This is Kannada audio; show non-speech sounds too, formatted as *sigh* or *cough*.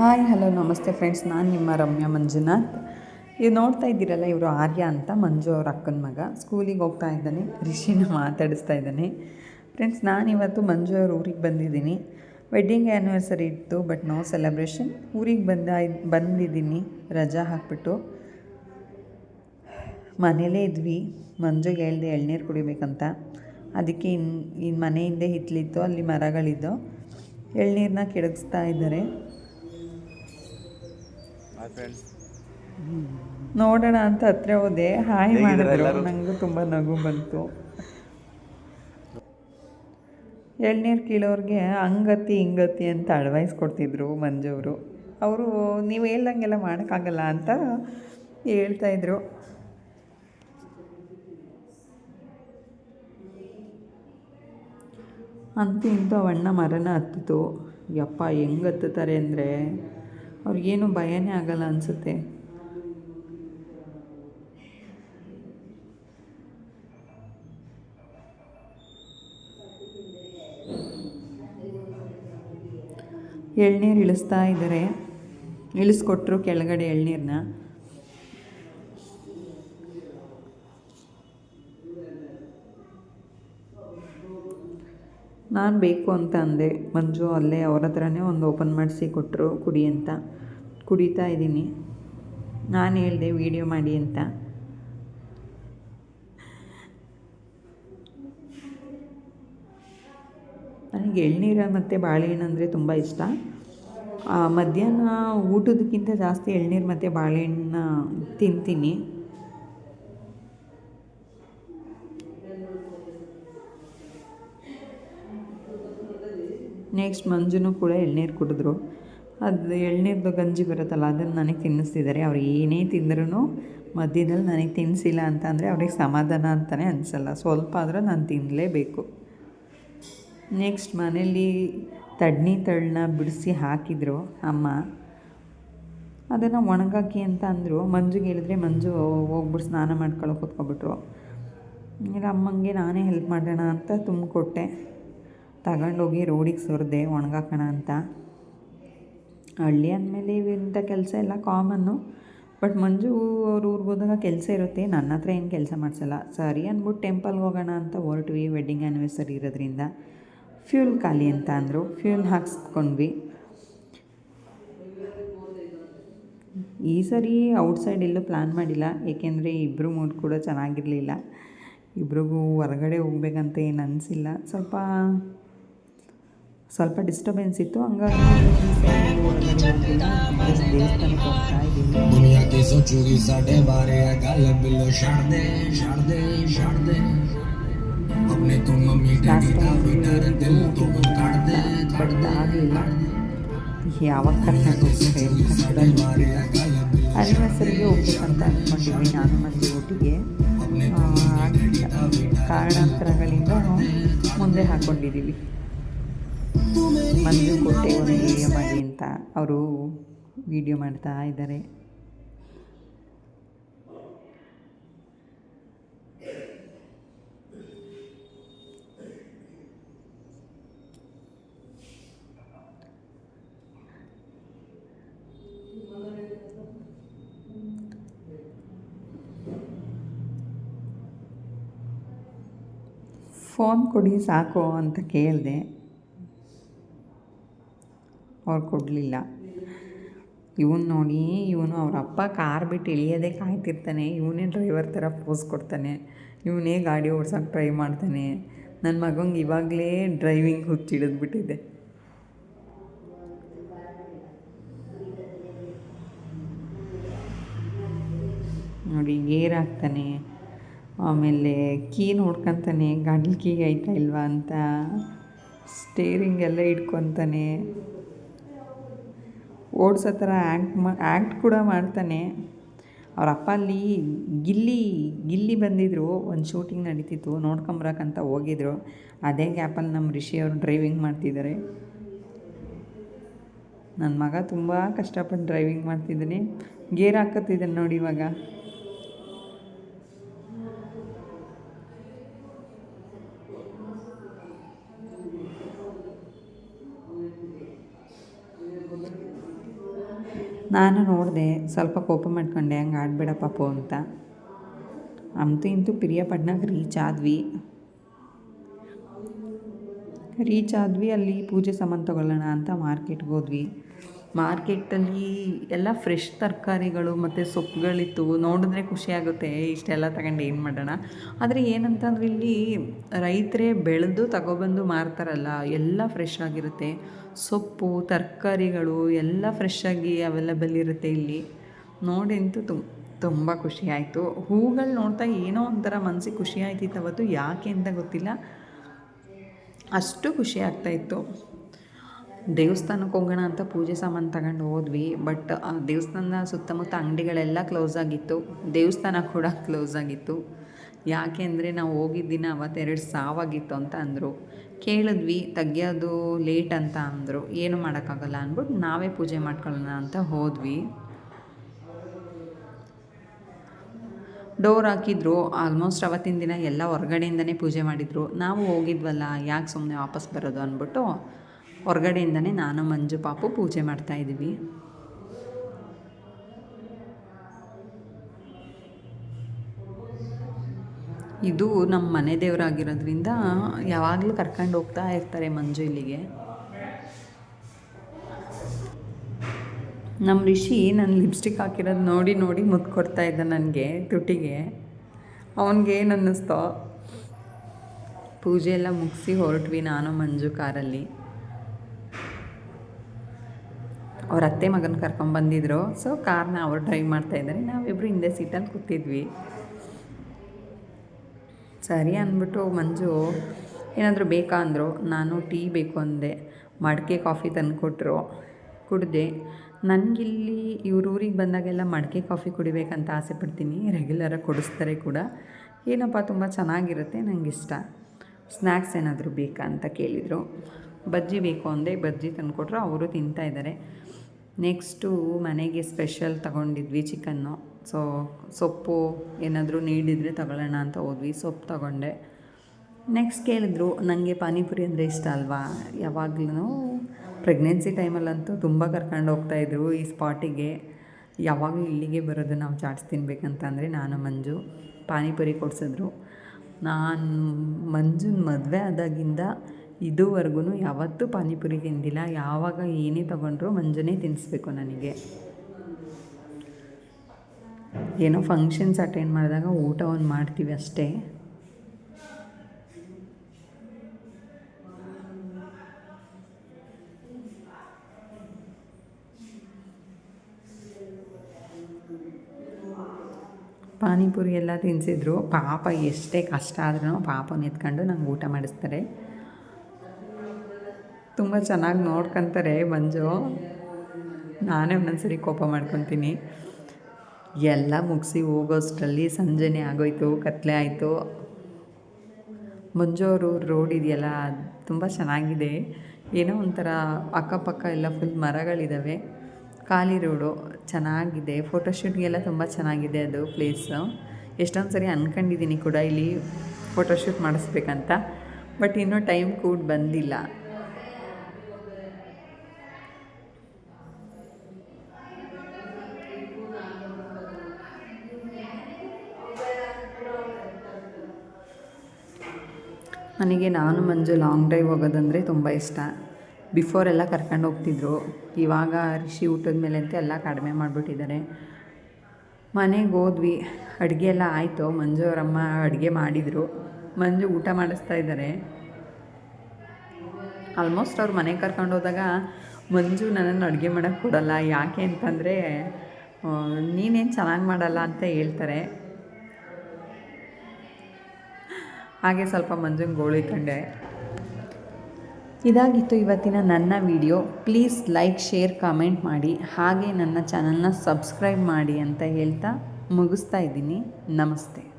ಹಾಯ್, ಹಲೋ, ನಮಸ್ತೆ ಫ್ರೆಂಡ್ಸ್. ನಾನು ನಿಮ್ಮ ರಮ್ಯಾ ಮಂಜುನಾಥ್. ಇದು ನೋಡ್ತಾ ಇದ್ದೀರಲ್ಲ ಇವರು ಆರ್ಯ ಅಂತ, ಮಂಜು ಅವ್ರ ಅಕ್ಕನ ಮಗ. ಸ್ಕೂಲಿಗೆ ಹೋಗ್ತಾ ಇದ್ದಾನೆ, ರಿಷಿನ ಮಾತಾಡಿಸ್ತಾ ಇದ್ದಾನೆ. ಫ್ರೆಂಡ್ಸ್ ನಾನಿವತ್ತು ಮಂಜು ಅವ್ರ ಊರಿಗೆ ಬಂದಿದ್ದೀನಿ. ವೆಡ್ಡಿಂಗ್ ಆ್ಯನಿವರ್ಸರಿ ಇತ್ತು ಬಟ್ ನೋ ಸೆಲೆಬ್ರೇಷನ್ ಊರಿಗೆ ಬಂದ, ಬಂದಿದ್ದೀನಿ, ರಜಾ ಹಾಕ್ಬಿಟ್ಟು. ಮನೇಲೇ ಇದ್ವಿ. ಮಂಜುಗೆ ಹೇಳ್ದೆ, ಎಳ್ನೀರು ಕುಡಿಬೇಕಂತ. ಅದಕ್ಕೆ ಇನ್ನು ಇನ್ನು ಮನೆಯಿಂದ ಹಿತ್ತಲಿತ್ತು ಅಲ್ಲಿ ಮರಗಳಿದ್ದು ಎಳ್ನೀರನ್ನ ಕೆಡಗಿಸ್ತಾ ಇದ್ದಾರೆ. ಹಾಯ್ ಫ್ರೆಂಡ್ಸ್ ನೋಡೋಣ ಅಂತ ಹತ್ರ ಹೋದೆ. ಹಾಯ್ ಮಾಡಿದ್ರು. ನನಗೂ ತುಂಬ ನಗು ಬಂತು. ಎಳ್ನೀರು ಕೀಳೋರಿಗೆ ಹಂಗತಿ ಹಿಂಗತಿ ಅಂತ ಅಡ್ವೈಸ್ ಕೊಡ್ತಿದ್ರು ಮಂಜವರು ಅವರು. ನೀವು ಹೇಳ್ದಂಗೆಲ್ಲ ಮಾಡೋಕ್ಕಾಗಲ್ಲ ಅಂತ ಹೇಳ್ತಾಯಿದ್ರು ಅಂತೂ ಇಂಥ ಅವಣ್ಣ ಮರನ ಹತ್ತಿತು. ಯಪ್ಪ ಹೆಂಗೆ ಹತ್ತುತ್ತಾರೆ ಅಂದರೆ? ಅವ್ರಿಗೇನು ಭಯನೇ ಆಗಲ್ಲ ಅನಿಸುತ್ತೆ. ಎಳ್ನೀರು ಇಳಿಸ್ತಾ ಇದ್ದಾರೆ. ಇಳಿಸ್ಕೊಟ್ರು ಕೆಳಗಡೆ ಎಳ್ನೀರನ್ನ ನಾನು ಬೇಕು ಅಂತ ಅಂದೆ. ಮಂಜು ಅಲ್ಲೇ ಅವ್ರ ಹತ್ರನೇ ಒಂದು ಓಪನ್ ಮಾಡಿಸಿ ಕೊಟ್ಟರು ಕುಡಿ ಅಂತ. ಕುಡಿತಾ ಇದ್ದೀನಿ. ನಾನು ಹೇಳಿದೆ ವೀಡಿಯೋ ಮಾಡಿ ಅಂತ. ನನಗೆ ಎಳ್ನೀರ ಮತ್ತು ಬಾಳೆಹಣ್ಣು ಅಂದರೆ ತುಂಬ ಇಷ್ಟ. ಮಧ್ಯಾಹ್ನ ಊಟದಕ್ಕಿಂತ ಜಾಸ್ತಿ ಎಳ್ನೀರು ಮತ್ತು ಬಾಳೆಹಣ್ಣು ತಿಂತೀನಿ. ನೆಕ್ಸ್ಟ್ ಮಂಜುನೂ ಕೂಡ ಎಳ್ನೀರು ಕುಡಿದ್ರು. ಅದು ಎಳ್ನೀರ್ದು ಗಂಜಿ ಬರುತ್ತಲ್ಲ, ಅದನ್ನು ನನಗೆ ತಿನ್ನಿಸ್ತಿದ್ದಾರೆ ಅವ್ರು ಏನೇ ತಿಂದ್ರೂ ಮಧ್ಯದಲ್ಲಿ ನನಗೆ ತಿನ್ನಿಸಿಲ್ಲ ಅಂತ ಅಂದರೆ ಅವ್ರಿಗೆ ಸಮಾಧಾನ ಅಂತಲೇ ಅನಿಸಲ್ಲ. ಸ್ವಲ್ಪ ಆದರೂ ನಾನು ತಿನ್ನಲೇಬೇಕು ನೆಕ್ಸ್ಟ್ ಮನೇಲಿ ತಡ್ನಿ ತಳ್ಳನ್ನ ಬಿಡಿಸಿ ಹಾಕಿದರು ಅಮ್ಮ. ಅದನ್ನು ಒಣಗಾಕಿ ಅಂತ ಅಂದರು. ಮಂಜುಗೆ ಹೇಳಿದ್ರೆ ಮಂಜು ಹೋಗ್ಬಿಟ್ಟು ಸ್ನಾನ ಮಾಡ್ಕೊಳ್ಳೋಕೆ ಕೂತ್ಕೊಬಿಟ್ರು. ಇಲ್ಲ ಅಮ್ಮಂಗೆ ನಾನೇ ಹೆಲ್ಪ್ ಮಾಡೋಣ ಅಂತ ತುಂಬಿಕೊಟ್ಟೆ. ತಗೊಂಡೋಗಿ ರೋಡಿಗೆ ಸುರಿದೆ, ಒಣಗಾಕೋಣ ಅಂತ. ಹಳ್ಳಿ ಅಂದಮೇಲೆ ಇಂಥ ಕೆಲಸ ಎಲ್ಲ ಕಾಮನ್ನು. ಬಟ್ ಮಂಜು ಅವ್ರ ಊರಿಗೆ ಕೆಲಸ ಇರುತ್ತೆ. ನನ್ನ ಹತ್ರ ಏನು ಕೆಲಸ ಮಾಡಿಸಲ್ಲ. ಸರಿ ಅಂದ್ಬಿಟ್ಟು ಟೆಂಪಲ್ಗೆ ಹೋಗೋಣ ಅಂತ ಹೊರಟ್ವಿ, ವೆಡ್ಡಿಂಗ್ ಆ್ಯನಿವರ್ಸರಿ ಇರೋದ್ರಿಂದ. ಫ್ಯೂಲ್ ಖಾಲಿ ಅಂತ ಅಂದರು. ಫ್ಯೂಲ್ ಹಾಕ್ಸ್ಕೊಂಡ್ವಿ. ಈ ಸರಿ ಔಟ್ಸೈಡ್ ಎಲ್ಲೂ ಪ್ಲ್ಯಾನ್ ಮಾಡಿಲ್ಲ. ಏಕೆಂದರೆ ಇಬ್ಬರು ಮೂಡ್ ಕೂಡ ಚೆನ್ನಾಗಿರಲಿಲ್ಲ. ಇಬ್ರಿಗೂ ಹೊರಗಡೆ ಹೋಗ್ಬೇಕಂತ ಏನು ಅನಿಸಿಲ್ಲ. ಸ್ವಲ್ಪ ಸ್ವಲ್ಪ ಡಿಸ್ಟರ್ಬೆನ್ಸ್ ಇತ್ತು. ಹಂಗಾಗಿ ಯಾವಾಗ ಕರ್ನಾಟಕ ಅನಿವರ್ಸರಿಗೆ ಅಂತ ಅಂದ್ಕೊಂಡಿದ್ವಿ ನಾನು ಮತ್ತೆ ಒಟ್ಟಿಗೆ ಕಾರಣಾಂತರಗಳಿಂದ ಮುಂದೆ ಹಾಕ್ಕೊಂಡಿದ್ದೀವಿ ಮಂಜು ಕೊಟ್ಟೆ ಒಂದು ಮಾಡಿ ಅಂತ ಅವರು ವಿಡಿಯೋ ಮಾಡ್ತಾ ಇದ್ದಾರೆ. ಫೋನ್ ಕೊಡಿ ಸಾಕು ಅಂತ ಕೇಳಿದೆ. ಅವ್ರು ಕೊಡಲಿಲ್ಲ. ಇವನು ನೋಡಿ, ಇವನು ಅವ್ರ ಅಪ್ಪ ಕಾರ್ ಬಿಟ್ಟು ಇಳಿಯೋದೇ ಕಾಯ್ತಿರ್ತಾನೆ. ಇವನೇ ಡ್ರೈವರ್ ಥರ ಪೋಸ್ ಕೊಡ್ತಾನೆ. ಇವನೇ ಗಾಡಿ ಓಡ್ಸೋಕೆ ಟ್ರೈ ಮಾಡ್ತಾನೆ. ನನ್ನ ಮಗಂಗೆ ಇವಾಗಲೇ ಡ್ರೈವಿಂಗ್ ಹುಚ್ಚಿಡಿದ್ಬಿಟ್ಟಿದೆ ನೋಡಿ, ಗೇರ್ ಹಾಕ್ತಾನೆ. ಆಮೇಲೆ ಕೀ ನೋಡ್ಕೊತಾನೆ. ಗಾಡಿ ಕೀ ಐತಾ ಇಲ್ವಾ ಅಂತ. ಸ್ಟೇರಿಂಗ್ ಎಲ್ಲ ಇಟ್ಕೊತಾನೆ. ಓಡಿಸೋ ಥರ ಆ್ಯಕ್ಟ್ ಮಾ, ಆ್ಯಕ್ಟ್ ಕೂಡ ಮಾಡ್ತಾನೆ. ಅವ್ರ ಅಪ್ಪ ಅಲ್ಲಿ ಗಿಲ್ಲಿ ಗಿಲ್ಲಿ ಬಂದಿದ್ದರು ಒಂದು ಶೂಟಿಂಗ್ ನಡೀತಿತ್ತು ನೋಡ್ಕೊಂಬರಕ್ಕಂತ ಹೋಗಿದ್ರು. ಅದೇ ಗ್ಯಾಪಲ್ಲಿ ನಮ್ಮ ರಿಷಿ ಅವರು ಡ್ರೈವಿಂಗ್ ಮಾಡ್ತಿದ್ದಾರೆ. ನನ್ನ ಮಗ ತುಂಬ ಕಷ್ಟಪಟ್ಟು ಡ್ರೈವಿಂಗ್ ಮಾಡ್ತಿದ್ದಾನೆ. ಗೇರ್ ಹಾಕತ್ತಿದ್ದಾನೆ ನೋಡಿ ಇವಾಗ. ನಾನು ನೋಡಿದೆ, ಸ್ವಲ್ಪ ಕೋಪ ಮಾಡ್ಕೊಂಡೆ, ಹಂಗೆ ಆಡಬೇಡ ಪಾಪು ಅಂತ. ಅಂತೂ ಇಂತೂ ಪಿರಿಯಾಪಟ್ಟಣಕ್ಕೆ ರೀಚ್ ಆದ್ವಿ. ರೀಚ್ ಆದ್ವಿ, ಅಲ್ಲಿ ಪೂಜೆ ಸಾಮಾನು ತೊಗೊಳ್ಳೋಣ ಅಂತ ಮಾರ್ಕೆಟ್ಗೆ ಹೋದ್ವಿ. ಮಾರ್ಕೆಟಲ್ಲಿ ಎಲ್ಲ ಫ್ರೆಶ್ ತರಕಾರಿಗಳು ಮತ್ತು ಸೊಪ್ಪುಗಳಿತ್ತು ನೋಡಿದ್ರೆ ಖುಷಿಯಾಗುತ್ತೆ ಇಷ್ಟೆಲ್ಲ ತಗೊಂಡು ಏನು ಮಾಡೋಣ? ಆದರೆ ಏನಂತಂದ್ರೆ ಇಲ್ಲಿ ರೈತರೇ ಬೆಳೆದು ತಗೊಬಂದು ಮಾರ್ತಾರಲ್ಲ, ಎಲ್ಲ ಫ್ರೆಶ್ ಆಗಿರುತ್ತೆ. ಸೊಪ್ಪು, ತರಕಾರಿಗಳು ಎಲ್ಲ ಫ್ರೆಶ್ ಆಗಿ ಅವೈಲಬಲ್ ಇರುತ್ತೆ ಇಲ್ಲಿ. ನೋಡಿಂತೂ ತುಂಬ ತುಂಬ ಖುಷಿ ಆಯಿತು. ಹೂಗಳು ನೋಡ್ತಾ ಏನೋ ಒಂಥರ ಮನಸ್ಸಿಗೆ ಖುಷಿ ಆಯ್ತಿತ್ತು ಅವತ್ತು, ಯಾಕೆ ಅಂತ ಗೊತ್ತಿಲ್ಲ. ಅಷ್ಟು ಖುಷಿ ಆಗ್ತಾಯಿತ್ತು ದೇವಸ್ಥಾನಕ್ಕೆ ಹೋಗೋಣ ಅಂತ ಪೂಜೆ ಸಾಮಾನು ತಗೊಂಡು ಹೋದ್ವಿ ಬಟ್ ಆ, ದೇವಸ್ಥಾನದ ಸುತ್ತಮುತ್ತ ಅಂಗಡಿಗಳೆಲ್ಲ ಕ್ಲೋಸ್ ಆಗಿತ್ತು. ದೇವಸ್ಥಾನ ಕೂಡ *laughs* ಕ್ಲೋಸ್ ಆಗಿತ್ತು. ಯಾಕೆ ಅಂದರೆ ನಾವು ಹೋಗಿದ್ದ ದಿನ ಅವತ್ತೆರಡು ಸಾವಾಗಿತ್ತು ಅಂತ ಅಂದರು. ಕೇಳಿದ್ವಿ, ತೆಗಿಯೋದು ಲೇಟ್ ಅಂತ ಅಂದರು. ಏನು ಮಾಡೋಕ್ಕಾಗಲ್ಲ ಅಂದ್ಬಿಟ್ಟು ನಾವೇ ಪೂಜೆ ಮಾಡ್ಕೊಳ್ಳೋಣ ಅಂತ ಹೋದ್ವಿ. ಡೋರ್ ಹಾಕಿದ್ರು ಆಲ್ಮೋಸ್ಟ್ ಅವತ್ತಿನ ದಿನ ಎಲ್ಲ ಹೊರಗಡೆಯಿಂದನೇ ಪೂಜೆ ಮಾಡಿದರು. ನಾವು ಹೋಗಿದ್ವಲ್ಲ, ಯಾಕೆ ಸುಮ್ಮನೆ ವಾಪಸ್ ಬರೋದು ಅಂದ್ಬಿಟ್ಟು ಹೊರ್ಗಡೆಯಿಂದನೇ ನಾನು, ಮಂಜು ಪಾಪು ಪೂಜೆ ಮಾಡ್ತಾಯಿದ್ದೀವಿ ಇದು ನಮ್ಮ ಮನೆ ದೇವರಾಗಿರೋದ್ರಿಂದ ಯಾವಾಗಲೂ ಕರ್ಕೊಂಡು ಹೋಗ್ತಾ ಇರ್ತಾರೆ ಮಂಜು ಇಲ್ಲಿಗೆ. ನಮ್ಮ ರಿಷಿ ನನ್ನ ಲಿಪ್ಸ್ಟಿಕ್ ಹಾಕಿರೋದು ನೋಡಿ ನೋಡಿ ಮುದ್ದು ಕೊಡ್ತಾ ಇದ್ದ ನನಗೆ ತುಟಿಗೆ. ಅವನಿಗೆ ಏನು ಅನ್ನಿಸ್ತೋ? ಪೂಜೆ ಎಲ್ಲ ಮುಗಿಸಿ ಹೊರಟ್ವಿ ನಾನು, ಮಂಜು ಕಾರಲ್ಲಿ. ಅವ್ರ ಅತ್ತೆ ಮಗನ ಕರ್ಕೊಂಬಂದಿದ್ರು ಸೊ ಕಾರ್ನ ಅವ್ರು ಡ್ರೈವ್ ಮಾಡ್ತಾಯಿದ್ದಾರೆ ನಾವಿಬ್ಬರು ಹಿಂದೆ ಸೀಟಲ್ಲಿ ಕೂತಿದ್ವಿ. ಸರಿ ಅಂದ್ಬಿಟ್ಟು ಮಂಜು, ಏನಾದರೂ ಬೇಕಾ ಅಂದರು. ನಾನು ಟೀ ಬೇಕು ಅಂದೆ. ಮಡಿಕೆ ಕಾಫಿ ತಂದುಕೊಟ್ರು ಕುಡಿದೆ. ನನಗಿಲ್ಲಿ ಇವ್ರೂರಿಗೆ ಬಂದಾಗೆಲ್ಲ ಮಡಿಕೆ ಕಾಫಿ ಕುಡಿಬೇಕಂತ ಆಸೆ ಪಡ್ತೀನಿ. ರೆಗ್ಯುಲರಾಗಿ ಕೊಡಿಸ್ತಾರೆ ಕೂಡ. ಏನಪ್ಪ, ತುಂಬ ಚೆನ್ನಾಗಿರುತ್ತೆ. ನನಗೆ ಇಷ್ಟ. ಸ್ನ್ಯಾಕ್ಸ್ ಏನಾದರೂ ಬೇಕಾ ಅಂತ ಕೇಳಿದರು. ಬಜ್ಜಿ ಬೇಕು ಅಂದೆ. ಬಜ್ಜಿ ತಂದುಕೊಟ್ರು. ಅವರು ತಿಂತಾಯಿದ್ದಾರೆ ನೆಕ್ಸ್ಟು ಮನೆಗೆ ಸ್ಪೆಷಲ್ ತಗೊಂಡಿದ್ವಿ ಚಿಕನ್ನು. ಸೊ, ಸೊಪ್ಪು ಏನಾದರೂ ನೀಡಿದರೆ ತಗೊಳ್ಳೋಣ ಅಂತ ಹೋದ್ವಿ, ಸೊಪ್ಪು ತಗೊಂಡೆ. ನೆಕ್ಸ್ಟ್ ಕೇಳಿದ್ರು ನನಗೆ ಪಾನಿಪುರಿ ಅಂದರೆ ಇಷ್ಟ ಅಲ್ವಾ? ಯಾವಾಗಲೂ ಪ್ರೆಗ್ನೆನ್ಸಿ ಟೈಮಲ್ಲಂತೂ ತುಂಬ ಕರ್ಕೊಂಡು ಹೋಗ್ತಾಯಿದ್ರು ಈ ಸ್ಪಾಟಿಗೆ. ಯಾವಾಗಲೂ ಇಲ್ಲಿಗೆ ಬರೋದು ನಾವು ಚಾಟ್ಸ್ ತಿನ್ಬೇಕಂತಂದರೆ ನಾನು, ಮಂಜು ಪಾನಿಪುರಿ ಕೊಡಿಸಿದ್ರು. ನಾನು ಮಂಜುನ ಮದುವೆ ಆದಾಗಿಂದ ಇದುವರೆಗೂ ಯಾವತ್ತೂ ಪಾನಿಪುರಿ ತಿಂದಿಲ್ಲ ಯಾವಾಗ ಏನೇ ತೊಗೊಂಡ್ರು ಮಂಜುನೇ ತಿನ್ನಿಸ್ಬೇಕು ನನಗೆ. ಏನೋ ಫಂಕ್ಷನ್ಸ್ ಅಟೆಂಡ್ ಮಾಡಿದಾಗ ಊಟವನ್ನು ಮಾಡ್ತೀವಿ ಅಷ್ಟೇ. ಪಾನಿಪುರಿ ಎಲ್ಲ ತಿನ್ನಿಸಿದ್ರು ಪಾಪ ಎಷ್ಟೇ ಕಷ್ಟ ಆದ್ರೂ ಪಾಪನ ಎತ್ಕೊಂಡು ನಂಗೆ ಊಟ ಮಾಡಿಸ್ತಾರೆ. ತುಂಬ ಚೆನ್ನಾಗಿ ನೋಡ್ಕೊತಾರೆ ಮಂಜು. ನಾನೇ ಒಂದೊಂದ್ಸರಿ ಕೋಪ ಮಾಡ್ಕೊತೀನಿ. ಎಲ್ಲ ಮುಗಿಸಿ ಹೋಗೋಷ್ಟರಲ್ಲಿ ಸಂಜೆನೇ ಆಗೋಯ್ತು, ಕತ್ಲೆ ಆಯಿತು. ಮಂಜು ಅವರು ರೋಡ್ ಇದೆಯಲ್ಲ ತುಂಬ ಚೆನ್ನಾಗಿದೆ. ಏನೋ ಒಂಥರ ಅಕ್ಕಪಕ್ಕ ಎಲ್ಲ ಫುಲ್ ಮರಗಳಿದ್ದಾವೆ ಖಾಲಿ ರೋಡು ಚೆನ್ನಾಗಿದೆ. ಫೋಟೋಶೂಟ್ಗೆಲ್ಲ ತುಂಬ ಚೆನ್ನಾಗಿದೆ ಅದು ಪ್ಲೇಸು ಎಷ್ಟೊಂದು ಸರಿ ಅಂದ್ಕೊಂಡಿದ್ದೀನಿ ಕೂಡ ಇಲ್ಲಿ ಫೋಟೋಶೂಟ್ ಮಾಡಿಸ್ಬೇಕಂತ. ಬಟ್ ಇನ್ನೂ ಟೈಮ್ ಕೂಡ ಬಂದಿಲ್ಲ. ನನಗೆ ನಾನು ಮಂಜು ಲಾಂಗ್ ಡ್ರೈವ್ ಹೋಗೋದಂದರೆ ತುಂಬ ಇಷ್ಟ. ಬಿಫೋರ್ ಎಲ್ಲ ಕರ್ಕೊಂಡು ಹೋಗ್ತಿದ್ರು. ಇವಾಗ ರಿಷಿ ಊಟದ ಮೇಲೆ ಅಂತ ಎಲ್ಲ ಕಡಿಮೆ ಮಾಡಿಬಿಟ್ಟಿದ್ದಾರೆ. ಮನೆಗೆ ಹೋದ್ವಿ. ಅಡುಗೆ ಎಲ್ಲ ಆಯಿತು. ಮಂಜು ಅವರಮ್ಮ ಅಡುಗೆ ಮಾಡಿದರು. ಮಂಜು ಊಟ ಮಾಡಿಸ್ತಾ ಇದ್ದಾರೆ. ಆಲ್ಮೋಸ್ಟ್ ಅವ್ರು ಮನೆಗೆ ಕರ್ಕೊಂಡು ಹೋದಾಗ ಮಂಜು ನನ್ನನ್ನು ಅಡುಗೆ ಮಾಡೋಕ್ಕೆ ಕೊಡಲ್ಲ. ಯಾಕೆ ಅಂತಂದರೆ ನೀನೇನು ಚೆನ್ನಾಗಿ ಮಾಡಲ್ಲ ಅಂತ ಹೇಳ್ತಾರೆ. ಹಾಗೆ ಸ್ವಲ್ಪ ಮಂಜುನ ಗೋಳಿ ಕಂಡೆ. ಇದಾಗಿತ್ತು ಇವತ್ತಿನ ನನ್ನ video. Please like, share, comment ಮಾಡಿ. ಹಾಗೆ ನನ್ನ ಚಾನಲ್ನ ಸಬ್ಸ್ಕ್ರೈಬ್ ಮಾಡಿ ಅಂತ ಹೇಳ್ತಾ ಮುಗಿಸ್ತಾ ಇದ್ದೀನಿ. ನಮಸ್ತೆ.